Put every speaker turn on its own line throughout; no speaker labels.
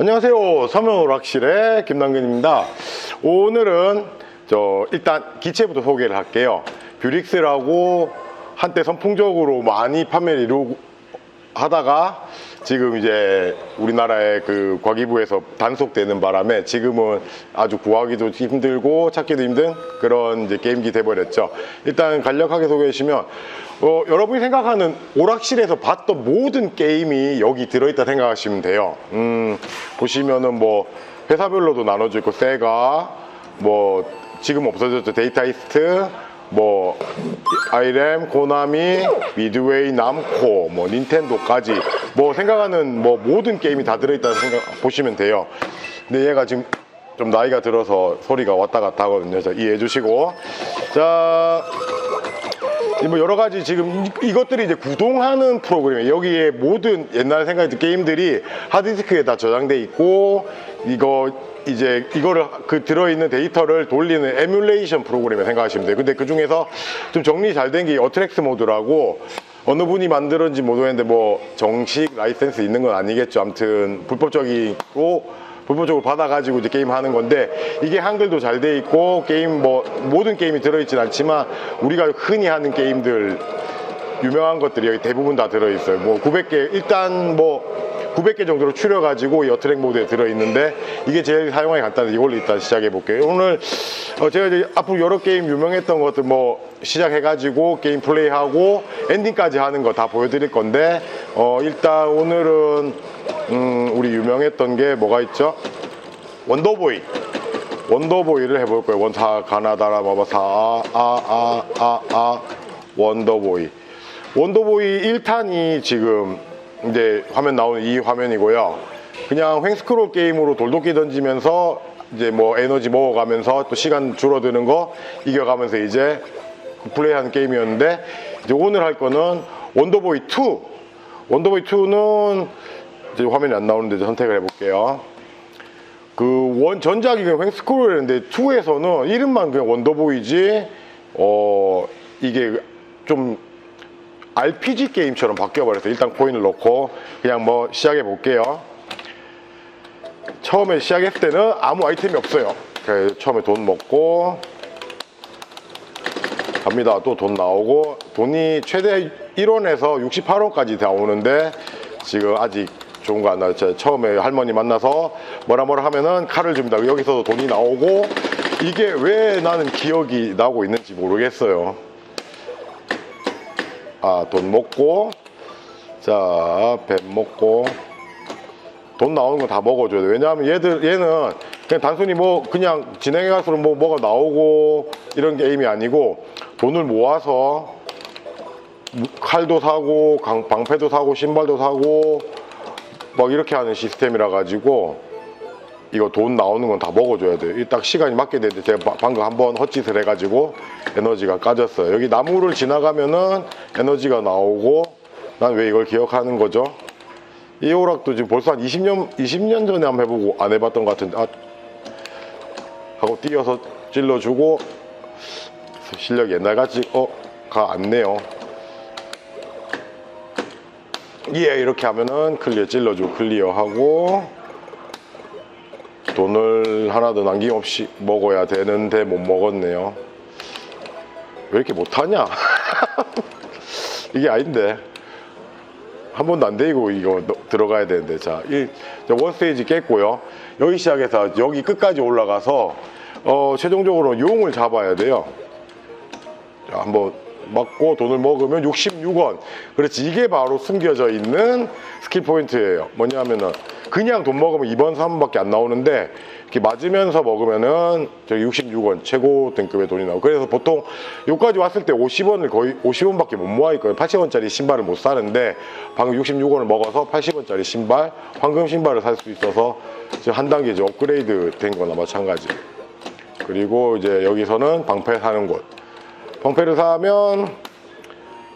안녕하세요. 섬유오락실의 김남근입니다. 오늘은 저 일단 기체부터 소개를 할게요. 뷰릭스라고 한때 선풍적으로 많이 판매를 이루고 하다가 지금 이제 우리나라의 그 과기부에서 단속되는 바람에 지금은 아주 구하기도 힘들고 찾기도 힘든 그런 이제 게임기 돼버렸죠. 일단 간략하게 소개해 주시면 어, 여러분이 생각하는 오락실에서 봤던 모든 게임이 여기 들어있다 생각하시면 돼요. 음, 보시면은 뭐 회사별로도 나눠져 있고 세가 뭐 지금 없어졌죠 데이터 이스트 뭐 아이램, 고나미, 미드웨이, 남코, 뭐 닌텐도까지 뭐 생각하는 뭐 모든 게임이 다 들어있다는 생각 보시면 돼요. 근데 얘가 지금 좀 나이가 들어서 소리가 왔다 갔다 하거든요. 그래서 이해해 주시고 자. 이뭐 여러 가지 지금 이- 이것들이 이제 구동하는 프로그램이에요. 여기에 모든 옛날 생각했던 게임들이 하드디스크에 다 저장돼 있고 이거 이제 이거를 그 들어있는 데이터를 돌리는 에뮬레이션 프로그램에 생각하시면 돼요. 근데 그 중에서 좀 정리 잘 된 게 어트랙스 모드라고 어느 분이 만들었는지 모르겠는데 뭐 정식 라이센스 있는 건 아니겠죠. 아무튼 불법적이고 불법적으로 받아가지고 이제 게임 하는 건데 이게 한글도 잘 돼 있고 게임 뭐 모든 게임이 들어있진 않지만 우리가 흔히 하는 게임들 유명한 것들이 여기 대부분 다 들어있어요. 뭐 900개 일단 뭐 900개 정도로 추려가지고 이 어트랙 모드에 들어있는데 이게 제일 사용하기 간단해서 이걸로 일단 시작해 볼게요. 오늘 어 제가 이제 앞으로 여러 게임 유명했던 것들 뭐 시작해가지고 게임 플레이하고 엔딩까지 하는 거 다 보여드릴 건데 어 일단 오늘은 음 우리 유명했던 게 뭐가 있죠? 원더보이 원더보이를 해볼 거예요. 원사 가나다라 마바사 아아아 아 아, 아, 원더보이 원더보이 1탄이 지금 이제 화면 나오는 이 화면이고요. 그냥 횡스크롤 게임으로 돌도끼 던지면서 이제 뭐 에너지 먹어가면서 또 시간 줄어드는 거 이겨가면서 이제 플레이하는 게임이었는데 이제 오늘 할 거는 원더보이 2 원더보이 2는 이제 화면이 안 나오는데 선택을 해볼게요. 그 원 전작이 그냥 횡스크롤이었는데 2에서는 이름만 그냥 원더보이지 어 이게 좀 RPG 게임처럼 바뀌어버려서 일단 코인을 넣고 그냥 뭐 시작해 볼게요. 처음에 시작했을 때는 아무 아이템이 없어요. 그래서 처음에 돈 먹고 갑니다. 또 돈 나오고 돈이 최대 1원에서 68원까지 다 오는데 지금 아직 좋은 거 안 나왔죠. 처음에 할머니 만나서 뭐라 뭐라 하면은 칼을 줍니다. 여기서도 돈이 나오고 이게 왜 나는 기억이 나고 있는지 모르겠어요. 아, 돈 먹고 자, 뱀 먹고 돈 나오는 거 다 먹어줘야 돼. 왜냐하면 얘들 얘는 그냥 단순히 뭐 그냥 진행해 갈수록 뭐 뭐가 나오고 이런 게임이 아니고 돈을 모아서 칼도 사고 강- 방패도 사고 신발도 사고 막 이렇게 하는 시스템이라 가지고 이거 돈 나오는 건 다 먹어줘야 돼요. 이딱 시간이 맞게 되는데 제가 바- 방금 한번 헛짓을 해가지고 에너지가 까졌어요. 여기 나무를 지나가면은 에너지가 나오고 난 왜 이걸 기억하는 거죠? 이 오락도 지금 벌써 한 20년 20년 전에 한번 해보고 안 해봤던 것 같은데 아, 하고 뛰어서 찔러주고 실력 옛날같이 어 가 안네요. 예 이렇게 하면은 클리어 찔러주고 클리어하고 돈을 하나도 남김없이 먹어야 되는데 못 먹었네요. 왜 이렇게 못하냐? 이게 아닌데. 한 번도 안 되고 이거 넣- 들어가야 되는데. 자, 원 스테이지 깼고요. 여기 시작해서 여기 끝까지 올라가서, 어, 최종적으로 용을 잡아야 돼요. 자, 한번 맞고 돈을 먹으면 66원. 그렇지. 이게 바로 숨겨져 있는 스킬 포인트예요. 뭐냐면은 그냥 돈 먹으면 2번, 3번밖에 안 나오는데 이렇게 맞으면서 먹으면은 저기 66원 최고 등급의 돈이 나오고 그래서 보통 여기까지 왔을 때 50원을 거의 50원밖에 못 모아 있거든요. 80원짜리 신발을 못 사는데 방금 66원을 먹어서 80원짜리 신발, 황금 신발을 살 수 있어서 한 단계 업그레이드 된 거나 마찬가지. 그리고 이제 여기서는 방패 사는 곳. 방패를 사면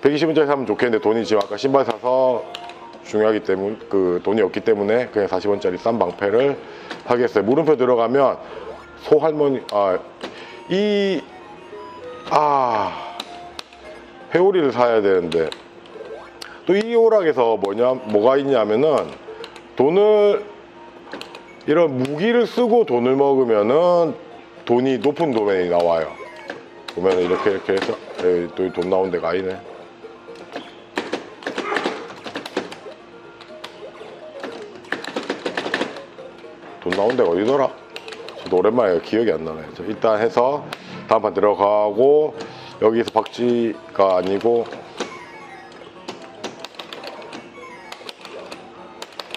120원짜리 사면 좋겠는데 돈이 지금 아까 신발 사서 중요하기 때문에 그 돈이 없기 때문에 그냥 40원짜리 싼 방패를 사겠어요. 물음표 들어가면 소할머니 아이 아 회오리를 사야 되는데 또 이 오락에서 뭐냐 뭐가 있냐면은 돈을 이런 무기를 쓰고 돈을 먹으면은 돈이 높은 도면이 나와요. 보면 이렇게 이렇게 해서 또 돈 나온 데가 아니네. 돈 나온 데가 어디더라? 저도 오랜만에 기억이 안 나네. 저 일단 해서 다음 판 들어가고 여기서 박쥐가 아니고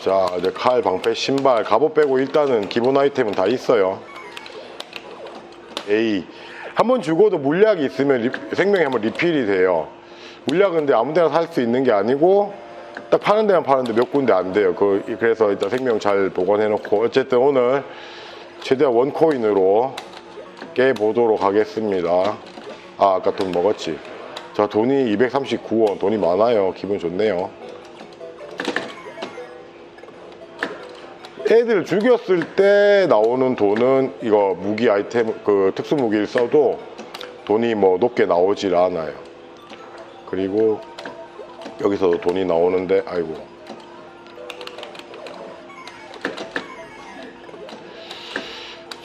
자 이제 칼, 방패, 신발, 갑옷 빼고 일단은 기본 아이템은 다 있어요. A 한 번 죽어도 물약이 있으면 리- 생명이 한번 리필이 돼요. 물약은 근데 아무 데나 살 수 있는 게 아니고 딱 파는 데만 파는데 몇 군데 안 돼요. 그, 그래서 일단 생명 잘 보관해 놓고 어쨌든 오늘 최대한 원코인으로 깨보도록 하겠습니다. 아 아까 돈 먹었지. 자 돈이 239원 돈이 많아요. 기분 좋네요. 애들 죽였을 때 나오는 돈은 이거 무기 아이템 그 특수 무기를 써도 돈이 뭐 높게 나오질 않아요. 그리고 여기서도 돈이 나오는데 아이고.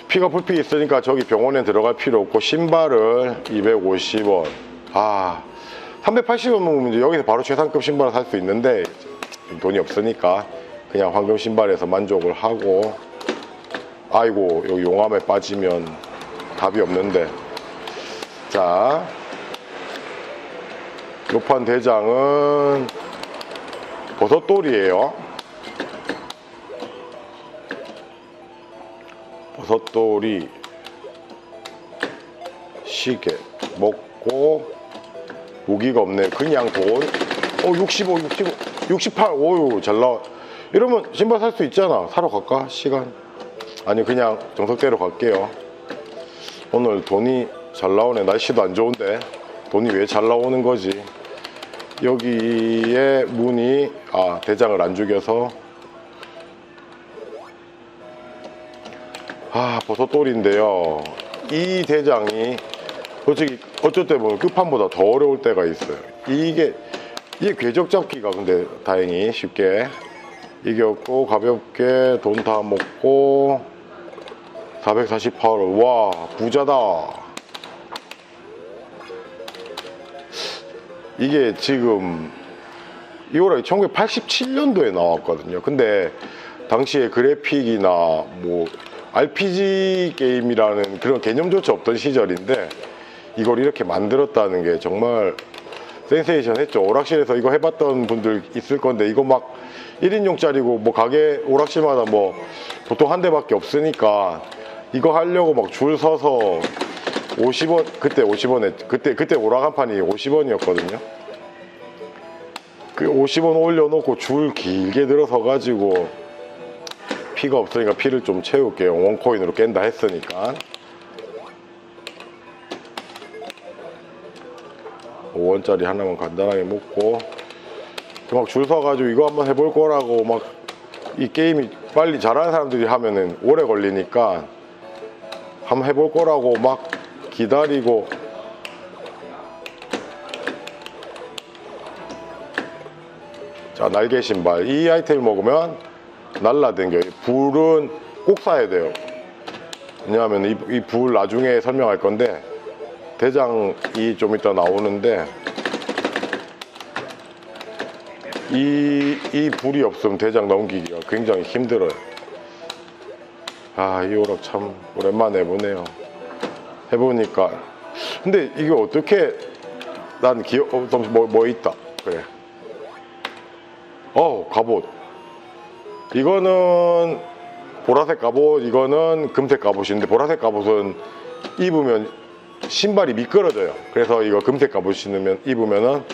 피가 불피 있으니까 저기 병원에 들어갈 필요 없고 신발을 250원. 아 380원 먹으면 여기서 바로 최상급 신발을 살 수 있는데 돈이 없으니까 그냥 황금 신발에서 만족을 하고 아이고 여기 용암에 빠지면 답이 없는데. 자 요판 대장은 버섯돌이에요. 버섯돌이 시계 먹고 무기가 없네. 그냥 돈 어 65, 65, 68 오유 잘 나와 이러면 신발 살 수 있잖아. 사러 갈까? 시간? 아니 그냥 정석대로 갈게요. 오늘 돈이 잘 나오네. 날씨도 안 좋은데. 돈이 왜 잘 나오는 거지? 여기에 문이 아 대장을 안 죽여서. 아 버섯돌인데요. 이 대장이 솔직히 어쩔 때 보면 끝판보다 더 어려울 때가 있어요. 이게 이게 궤적 잡기가 근데 다행히 쉽게 이겼고 가볍게 돈 다 먹고 448원 와 부자다. 이게 지금 이 오락이 1987년도에 나왔거든요. 근데 당시에 그래픽이나 뭐 RPG 게임이라는 그런 개념조차 없던 시절인데 이걸 이렇게 만들었다는 게 정말 센세이션 했죠. 오락실에서 이거 해봤던 분들 있을 건데 이거 막 1인용짜리고 뭐 가게 오락실마다 뭐 보통 한 대밖에 없으니까 이거 하려고 막 줄 서서 50원 그때 50원에 그때 그때 오락 한 판이 50원이었거든요. 그 50원 올려놓고 줄 길게 들어서 가지고 피가 없으니까 피를 좀 채울게요. 원코인으로 깬다 했으니까. 5원짜리 하나만 간단하게 먹고 막 줄 서가지고 이거 한번 해볼 거라고 막 이 게임이 빨리 잘하는 사람들이 하면은 오래 걸리니까 한번 해볼 거라고 막 기다리고. 자 날개 신발. 이 아이템을 먹으면 날라댕겨요. 불은 꼭 사야 돼요. 왜냐하면 이 불 나중에 설명할 건데 대장이 좀 이따 나오는데 이, 이 불이 없으면 대장 넘기기가 굉장히 힘들어요. 아, 이 오락 참 오랜만에 해보네요. 해보니까. 근데 이게 어떻게, 난 기억, 어, 뭐, 뭐 있다. 그래. 어, 갑옷. 이거는 보라색 갑옷, 이거는 금색 갑옷인데, 보라색 갑옷은 입으면 신발이 미끄러져요. 그래서 이거 금색 갑옷 신으면 입으면은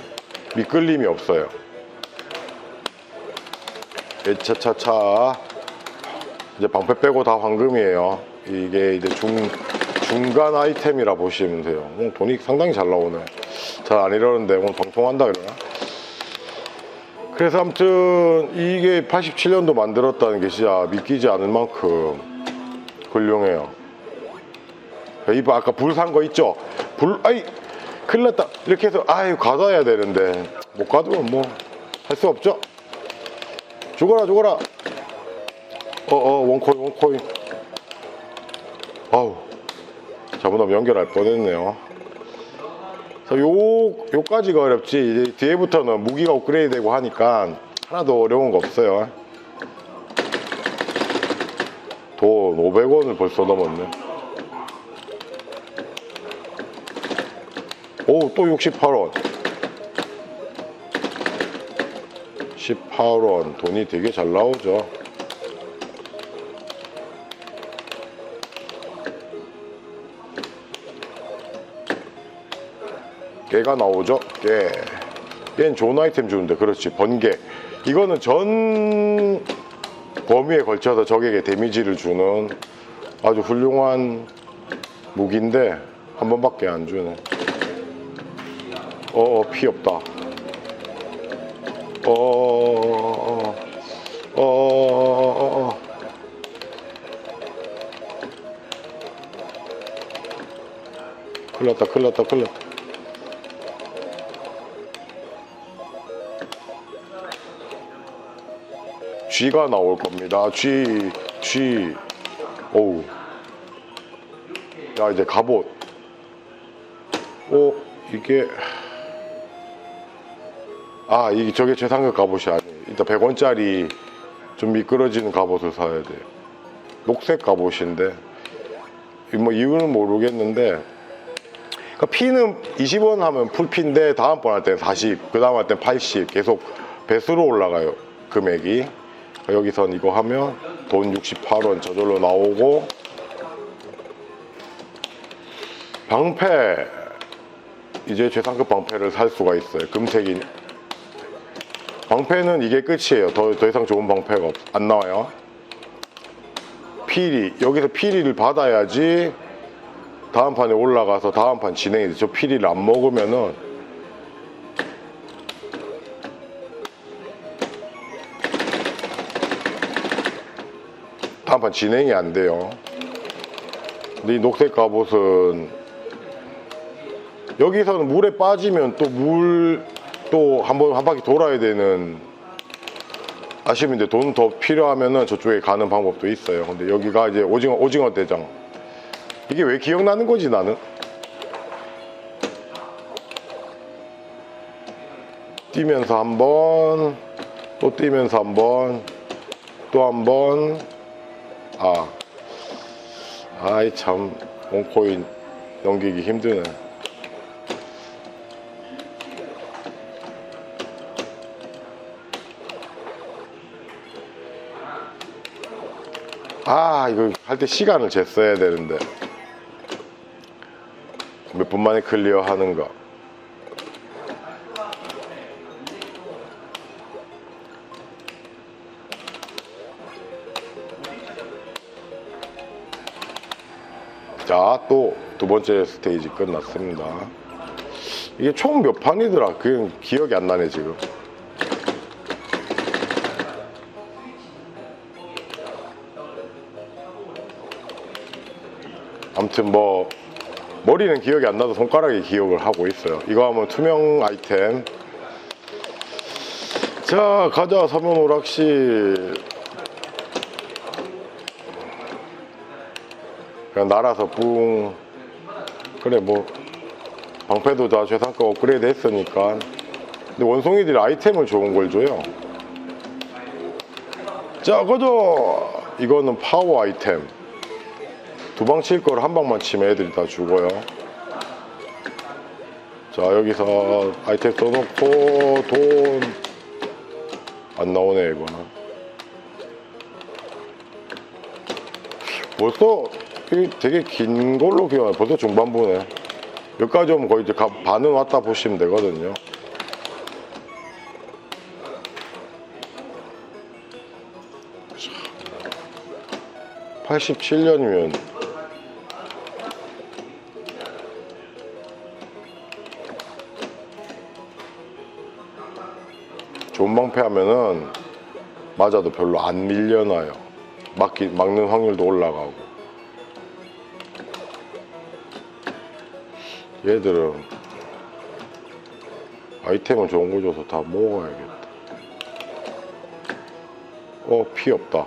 미끌림이 없어요. 차차차 이제 방패 빼고 다 황금이에요. 이게 이제 중 중간 아이템이라 보시면 돼요. 오늘 돈이 상당히 잘 나오네. 잘 안 이러는데 오늘 방송한다 그러나? 그래서 아무튼 이게 87년도 만들었다는 게 진짜 믿기지 않을 만큼 훌륭해요. 이거 아까 불 산 거 있죠? 불, 아이, 큰일 났다. 이렇게 해서, 아유, 가둬야 되는데. 못 가두면 뭐, 할 수 없죠? 죽어라, 죽어라. 어어 원코인 원코인. 아우 잘못하면 연결할 뻔했네요. 요 요까지가 어렵지. 이제 뒤에부터는 무기가 업그레이드 되고 하니까 하나도 어려운 거 없어요. 돈 500원을 벌써 넘었네. 오 또 68원 18원 돈이 되게 잘 나오죠. 깨가 나오죠? 깨. 깨는 좋은 아이템 주는데 그렇지. 번개. 이거는 전 범위에 걸쳐서 적에게 데미지를 주는 아주 훌륭한 무기인데 한 번밖에 안 주네. 어어 피 없다 어, 어, 어. 큰일 났다 큰일 났다 쥐가 나올 겁니다 쥐 쥐. 오우 야 이제 갑옷 오 이게 아 이게 저게 최상급 갑옷이 아니에요. 일단 100원짜리 좀 미끄러지는 갑옷을 사야 돼요. 녹색 갑옷인데. 뭐 이유는 모르겠는데. 그러니까 피는 20원 하면 풀피인데 다음번 할 때는 40, 그 다음 할 때는 80 계속 배수로 올라가요 금액이. 여기선 이거 하면 돈 68원 저절로 나오고. 방패. 이제 최상급 방패를 살 수가 있어요. 금색이 방패는 이게 끝이에요 더, 더 이상 좋은 방패가 없, 안 나와요 피리 여기서 피리를 받아야지 다음 판에 올라가서 다음 판 진행이 돼. 저 피리를 안 먹으면은 다음 판 진행이 안 돼요. 근데 이 녹색 갑옷은 여기서는 물에 빠지면 또물 또 한번 한 바퀴 돌아야 되는 아쉬움인데 돈 더 필요하면은 저쪽에 가는 방법도 있어요. 근데 여기가 이제 오징어 오징어 대장 이게 왜 기억나는 거지 나는? 뛰면서 한 번, 또 뛰면서 한 번, 또 한 번, 아, 아이 참 원코인 넘기기 힘드네. 아 이거 할 때 시간을 쟀어야 되는데. 몇 분 만에 클리어 하는가 자 또 두 번째 스테이지 끝났습니다. 이게 총 몇 판이더라? 그냥 기억이 안 나네 지금 아무튼 뭐 머리는 기억이 안 나도 손가락이 기억을 하고 있어요. 이거 하면 투명 아이템. 자, 가자, 서면 오락실. 그냥 날아서 뿡. 그래, 뭐, 방패도 다 최상급 업그레이드 했으니까. 근데 원숭이들이 아이템을 좋은 걸 줘요. 자, 가자! 이거는 파워 아이템. 두 방칠걸한 방만 치면 애들이 다 죽어요. 자, 여기서 아이템 써놓고 돈 안 나오네, 이거는. 벌써 되게 긴 걸로 기억나. 벌써 중반부네. 여기까지 오면 거의 이제 가- 반은 왔다 보시면 되거든요. (87년이면) 전방패하면은 맞아도 별로 안 밀려나요. 막기, 막는 확률도 올라가고. 얘들은 아이템을 좋은 거 줘서 다 먹어야겠다. 어 피 없다.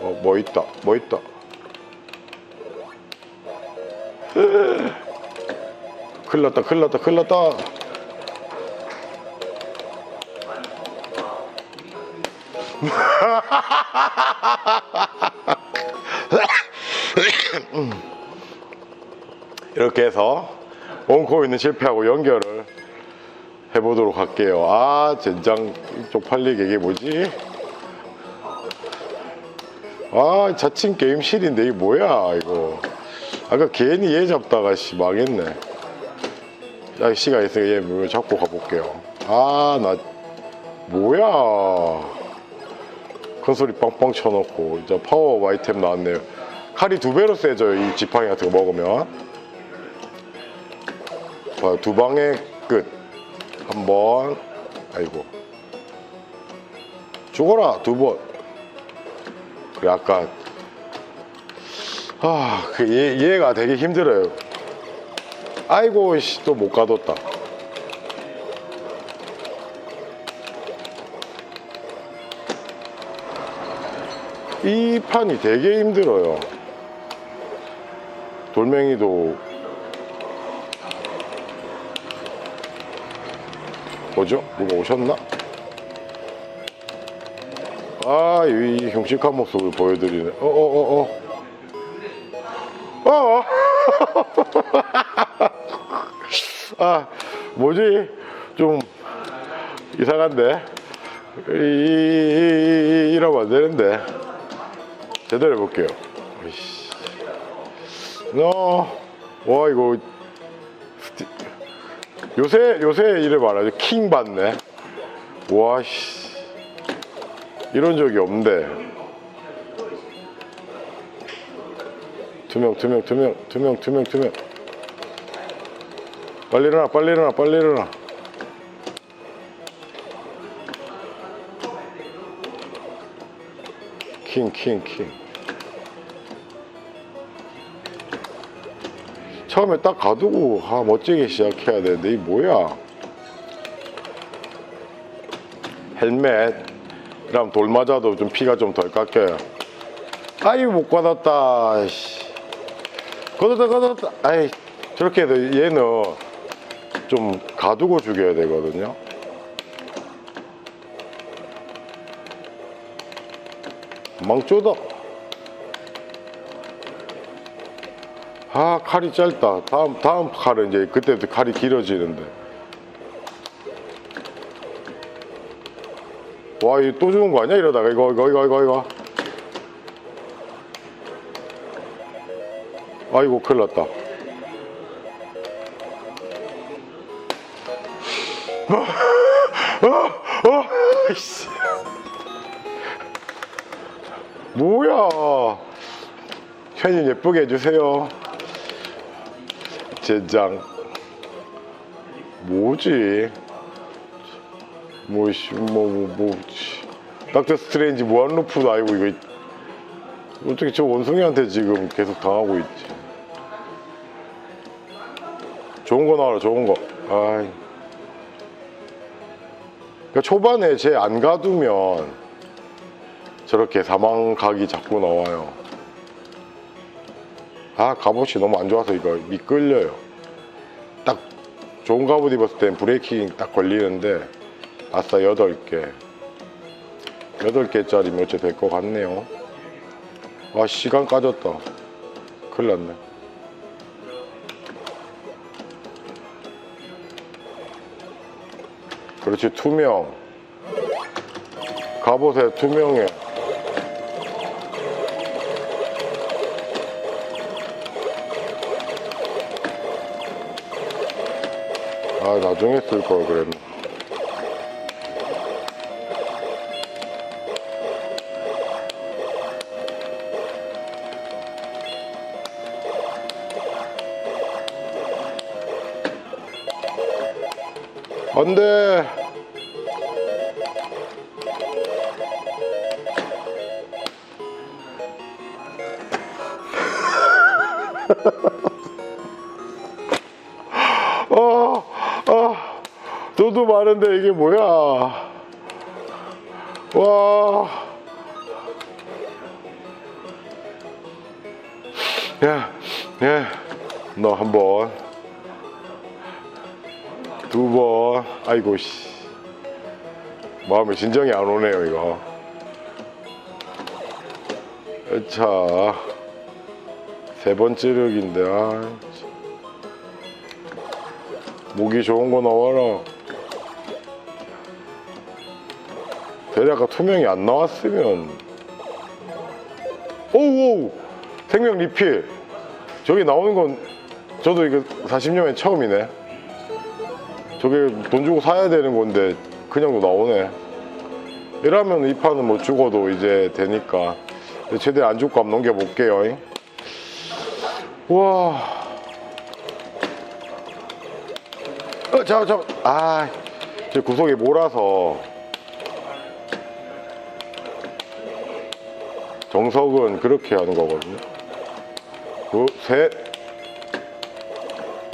어 뭐 있다 뭐 있다. 났다 큰일 났다 이렇게 해서 원코인은 실패하고 연결을 해보도록 할게요. 아, 젠장 쪽팔리게 이게 뭐지? 아, 자칭 게임실인데 이게 뭐야 이거? 아까 괜히 얘 잡다가 씨 망했네. 야, 시간 있으니까 얘뭐 잡고 가볼게요. 아, 나 뭐야? 큰 소리 빵빵 쳐놓고 이제 파워 아이템 나왔네요. 칼이 두 배로 세져요. 이 지팡이 같은 거 먹으면. 자, 두 방의 끝. 한 번. 아이고. 죽어라. 두 번. 그래, 아까. 아, 그 얘, 얘가 되게 힘들어요. 아이고, 씨, 또못 가뒀다. 이 판이 되게 힘들어요. 돌멩이도 뭐죠? 누가 오셨나? 아, 이 흉측한 모습을 보여드리네. 어, 어, 어, 어. 어. 아, 뭐지? 좀 이상한데? 이, 이, 이, 이러면 안 되는데. 제대로 해볼게요. 이씨. 너, 와, 이거. 요새, 요새 이래 말하죠. 킹 받네. 와, 씨. 이런 적이 없는데. 두 명, 두 명, 두 명, 두 명, 두 명, 두 명. 빨리 일어나, 빨리 일어나, 빨리 일어나. 킹, 킹, 킹. 처음에 딱 가두고 아, 멋지게 시작해야 되는데 이 뭐야? 헬멧. 그럼 돌 맞아도 좀 피가 좀 덜 깎여요. 아이 못. 씨. 걷었다 걷었다. 아이 저렇게 해도 얘는 좀 가두고 죽여야 되거든요. 망조다. 아 칼이 짧다. 다음 다음 칼은 이제 그때부터 칼이 길어지는데. 와, 이거 또 죽은 거 아니야? 이러다가 이거 이거 이거 이거 이거. 아이고 큰일 났다. 어, 어, 어, 이씨. 뭐야? 현이 예쁘게 해주세요. 젠장. 뭐지? 뭐씨, 뭐, 뭐, 뭐. 씨. 닥터 스트레인지 무한 루프도 아니고 이거 어떻게 저 원숭이한테 지금 계속 당하고 있지? 좋은 거 나와라, 좋은 거. 아이. 그러니까 초반에 쟤 안 가두면 저렇게 사망 각이 자꾸 나와요. 아, 갑옷이 너무 안 좋아서 이거 미끌려요. 딱 좋은 갑옷 입었을 땐 브레이킹 딱 걸리는데 아싸 8개. 8개짜리면 어째 될 것 같네요. 아, 시간 까졌다. 큰일 났네. 그렇지, 투명. 갑옷에 투명해. 아, 나중에 쓸 걸 그랬네. 안 돼. 아, 아, 너도 많은데 이게 뭐야? 와, 야, 예, 너한 번, 두 번, 아이고 씨, 마음에 진정이 안 오네요 이거. 자, 세 번 찌르기인데, 아, 참. 목이 좋은 거 나와라. 대략가 투명이 안 나왔으면, 오우, 생명 리필. 저기 나오는 건 저도 이거 40년에 처음이네. 저게 돈 주고 사야 되는 건데 그냥도 나오네. 이러면 이 판은 뭐 죽어도 이제 되니까 최대한 안 죽고 한번 넘겨볼게요. 와. 어, 잠깐, 잠깐. 아, 저 구석에 몰아서. 정석은 그렇게 하는 거거든요. 그, 셋.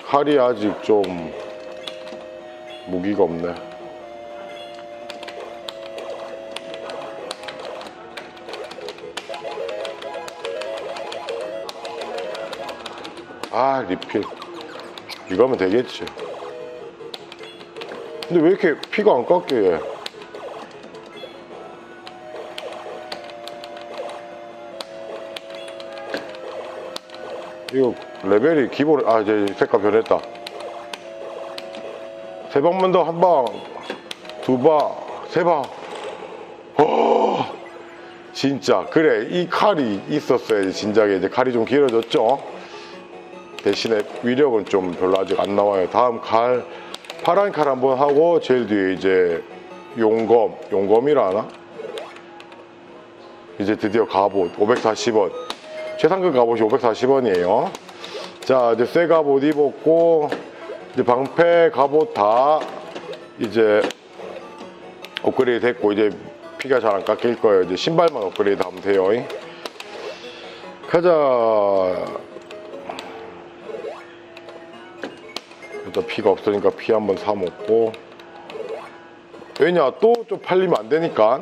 칼이 아직 좀 무기가 없네. 아, 리필. 이거 하면 되겠지. 근데 왜 이렇게 피가 안 깎여, 얘? 이거 레벨이 기본, 아, 이제 색깔 변했다. 세 방만 더, 한 방, 두 방, 세 방. 어, 진짜. 그래, 이 칼이 있었어야지, 진작에. 이제 칼이 좀 길어졌죠? 대신에 위력은 좀 별로 아직 안 나와요. 다음 칼, 파란 칼 한번 하고, 제일 뒤에 이제 용검, 용검이라 하나? 이제 드디어 갑옷, 540원. 최상급 갑옷이 540원이에요. 자, 이제 새 갑옷 입었고, 이제 방패 갑옷 다 이제 업그레이드 됐고, 이제 피가 잘 안 깎일 거예요. 이제 신발만 업그레이드 하면 돼요. 가자. 일단 피가 없으니까 피 한번 사 먹고. 왜냐, 또 좀 팔리면 안 되니까.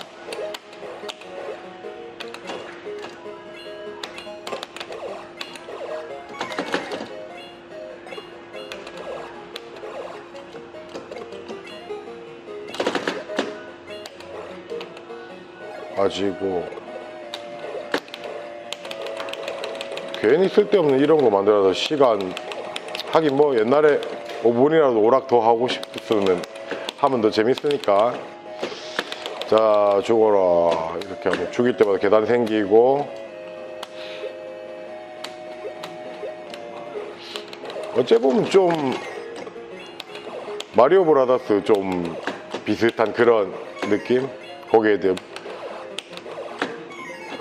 가지고 괜히 쓸데없는 이런 거 만들어서 시간 하긴 뭐 옛날에 5분이라도 오락 더 하고 싶으면 하면 더 재밌으니까. 자 죽어라. 이렇게 하면 죽일 때마다 계단 생기고. 어째 보면 좀 마리오 브라더스 좀 비슷한 그런 느낌? 거기에 대해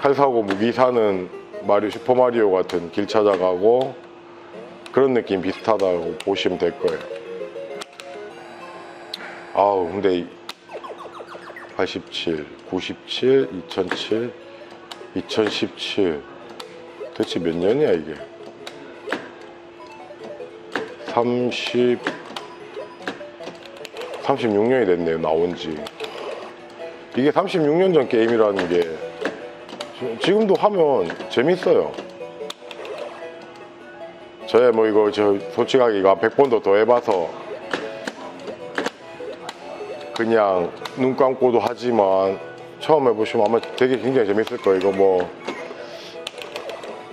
칼 사고 무기 사는 마리오 슈퍼 마리오 같은 길 찾아가고 그런 느낌 비슷하다고 보시면 될 거예요. 아우 근데 이 87, 97, 2007, 2017 도대체 몇 년이야 이게? 30 36년이 됐네요 나온 지 이게 36년 전 게임이라는 게 지- 지금도 하면 재밌어요. 저야 뭐 이거 저 솔직하게 이거 100번도 더 해봐서 그냥 눈 감고도 하지만 처음 해보시면 아마 되게 굉장히 재밌을 거예요. 이거 뭐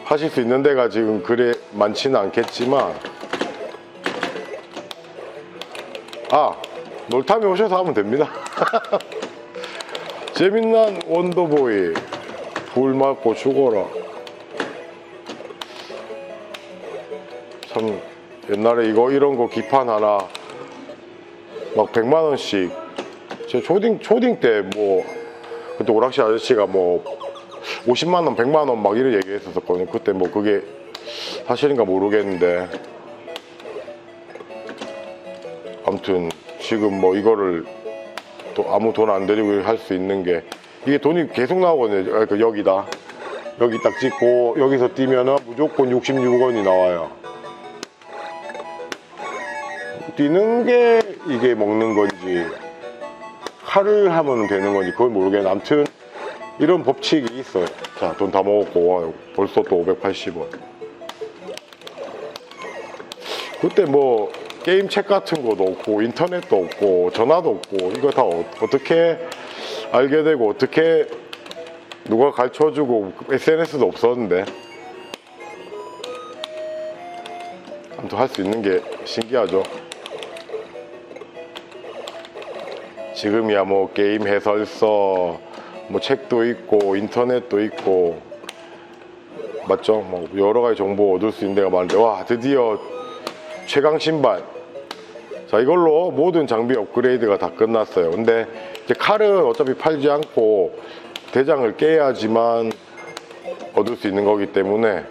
하실 수 있는 데가 지금 그래 많지는 않겠지만 아 놀탐에 오셔서 하면 됩니다. 재밌는 원더보이 불 맞고 죽어라. 참 옛날에 이거 이런 거 기판 하나 막 100만 원씩 제 초딩 초딩 때 뭐 그때 오락실 아저씨가 뭐 50만 원, 100만 원 막 이런 얘기 했었거든요. 그때 뭐 그게 사실인가 모르겠는데 아무튼 지금 뭐 이거를 또 아무 돈 안 들이고 할 수 있는 게 이게 돈이 계속 나오거든요. 아, 그 여기다 여기 딱 찍고 여기서 뛰면은 무조건 66원이 나와요. 뛰는 게 이게 먹는 건지 칼을 하면 되는 건지 그걸 모르겠는데 아무튼 이런 법칙이 있어요. 자, 돈 다 먹었고 와, 벌써 또 580원. 그때 뭐 게임 책 같은 것도 없고 인터넷도 없고 전화도 없고 이거 다 어, 어떻게 알게 되고 어떻게 누가 가르쳐주고 SNS도 없었는데 아무튼 할 수 있는 게 신기하죠. 지금이야 뭐 게임 해설서 뭐 책도 있고 인터넷도 있고. 맞죠? 뭐 여러 가지 정보 얻을 수 있는 데가 많은데. 와 드디어 최강 신발. 자 이걸로 모든 장비 업그레이드가 다 끝났어요. 근데 이제 칼은 어차피 팔지 않고 대장을 깨야지만 얻을 수 있는 거기 때문에.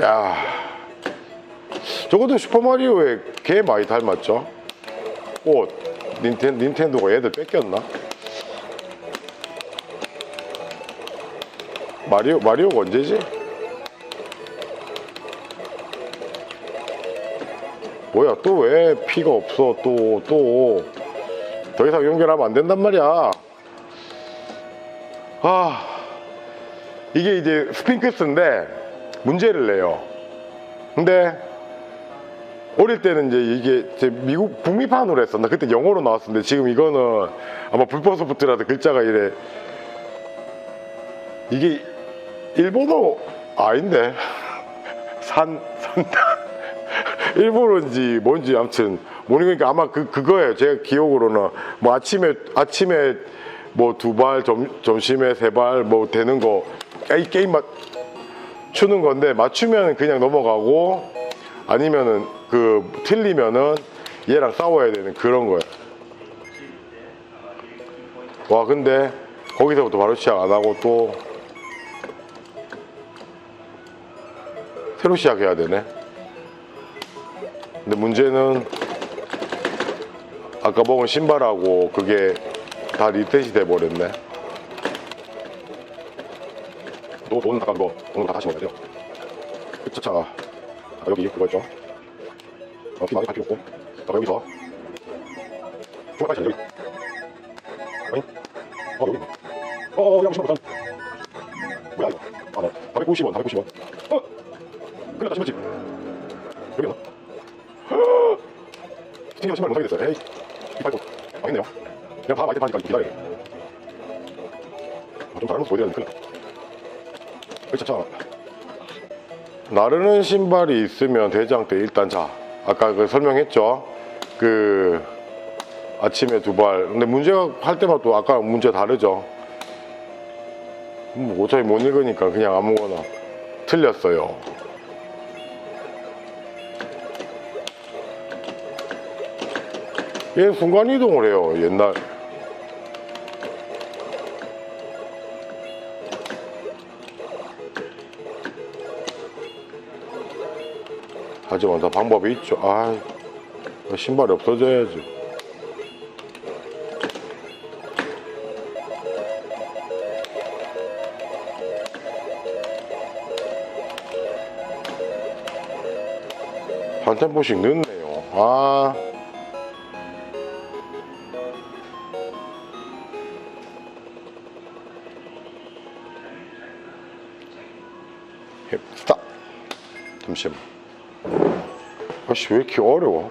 야 저것도 슈퍼마리오에 개 많이 닮았죠 옷 닌텐, 닌텐도가 얘들 뺏겼나? 마리오, 마리오가 언제지? 뭐야 또 왜 피가 없어 또 또 더 이상 연결하면 안 된단 말이야 아 이게 이제 스핑크스인데 문제를 내요 근데 어릴 때는 이제 이게 제 미국 북미판으로 했었나? 그때 영어로 나왔었는데 지금 이거는 아마 불법소프트라도 글자가 이래. 이게 일본어 아닌데? 산 산다? 일본어인지 뭔지 아무튼 모르니까 아마 그 그거예요. 제가 기억으로는 뭐 아침에 아침에 뭐 두 발 점심에 세 발 뭐 되는 거이 게임 맞 추는 건데 맞추면 그냥 넘어가고 아니면은 그 틀리면은 얘랑 싸워야 되는 그런 거예요. 와 근데 거기서부터 바로 시작 안 하고 또 새로 시작해야 되네. 근데 문제는 아까 먹은 신발하고 그게 다 리셋이 돼 버렸네. 또돈 아까 뭐 오늘 다 다시 먹어야 돼요. 차차 아, 여기 그거 있죠. 어, 피 많이 갈 필요 없고. 자, 여기서. 중간까지 여기. 아니? 어, 여기. 어, 어, 여기 신발 뭐야, 이거? 아, 나 490원, 490원. 어! 큰일 났다, 신발집. 여기 있나? 스팅이랑 신발 못 사게 됐어요. 에이, 이 팔고. 망했네요. 그냥 다 마이템 파니까 기다려야 돼. 아, 좀 다른 모습 보여야 되는데, 큰일 났다. 여기 차차. 나르는 신발이 있으면 대장 때 일단 자 아까 그 설명했죠? 그 아침에 두발. 근데 문제가 할 때마다 또 아까 문제 다르죠? 뭐 어차피 못 읽으니까 그냥 아무거나 틀렸어요. 얘 순간이동을 해요 옛날 하지만 다 방법이 있죠. 아, 신발이 없어져야지. 한 템포씩 늦네요. 아. 씨 왜 이렇게 어려워?